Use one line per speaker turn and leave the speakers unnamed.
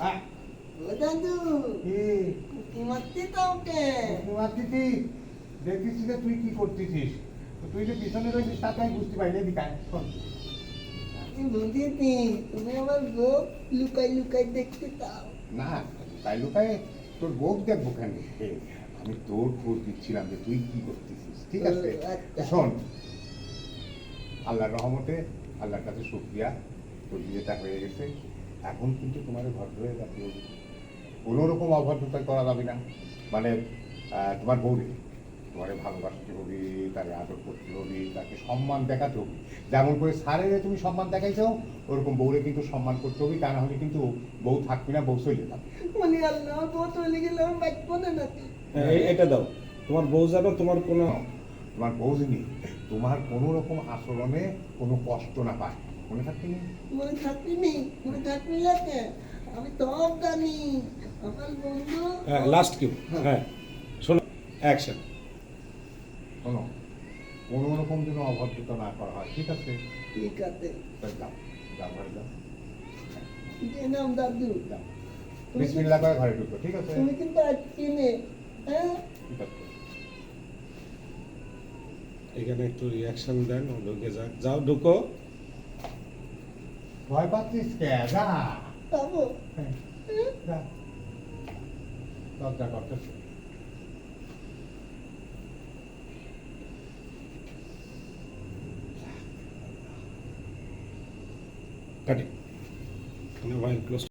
হ্যাঁ,
ও দাদু
কি?
কি? মারতে তো ওকে।
মারতেছি? যে তুই কি করতেছিস? তুই যে পিছনে রয়েছিস তাকে আমি বুঝতে পারি না এদিকে শোন।
বুঝেছি তুমি আমার বউ লুকাই লুকাই দেখতে চাও।
না তাই লুকায় তোর বউ দেখব কেন? আমি তোর খোঁজ দিচ্ছিলাম যে তুই কি করতেছিস ঠিক আছে?
আচ্ছা।
শোন আল্লাহর রহমতে আল্লাহর কাছে শুক্রিয়া। তোর বিয়েটা হয়ে গেছে। এখন কিন্তু তোমার ভদ্র হয়ে যাবে কোনো রকম অভদ্রতা করা যাবে না। মানে তোমার বউরে তোমারে ভালোবাসতে হবে তাকে আদর করতে হবে তাকে সম্মান দেখাতে হবে। যেমন করে স্যারের তুমি সম্মান দেখাইছো ওরকম বউরে কিন্তু সম্মান করতে হবে তা না হলে কিন্তু বউ থাকবে না বউ চলে যাবে।
মানে আল্লাহ বউ চলে গেলে আমার বাঁচবো না নাকি?
হ্যাঁ, এটা দাও। তোমার বউ যেন তোমার কোনো
তোমার বউজিনি তোমার কোনো রকম আচরণে কোনো কষ্ট না পায়। মনে থাকতে নেই?
মনে মনে লাগে আমি সব জানি আমার বন্ধু
হ্যাঁ লাস্ট কিউ। হ্যাঁ। শোনো অ্যাকশন
শোনো কোনো রকম যেন অভদ্রতা না করা হয় ঠিক আছে?
ঠিক আছে।
যাও যাও ঘরে যাও।
যে নাম দাদু।
যাও। বিসমিল্লাহ করে ঘরে ঢুকো ঠিক আছে?
তুমি কিন্তু আজকে নে হ্যাঁ?
ঠিক আছে।
এখানে একটু রিয়াকশন দেন ও ঢুকে যাক। যাও ঢুকো।
ভয় পাচ্ছিস কে যা হ্যাঁ, যা দরজা করতেছে
কাটি মোবাইল ক্লোজ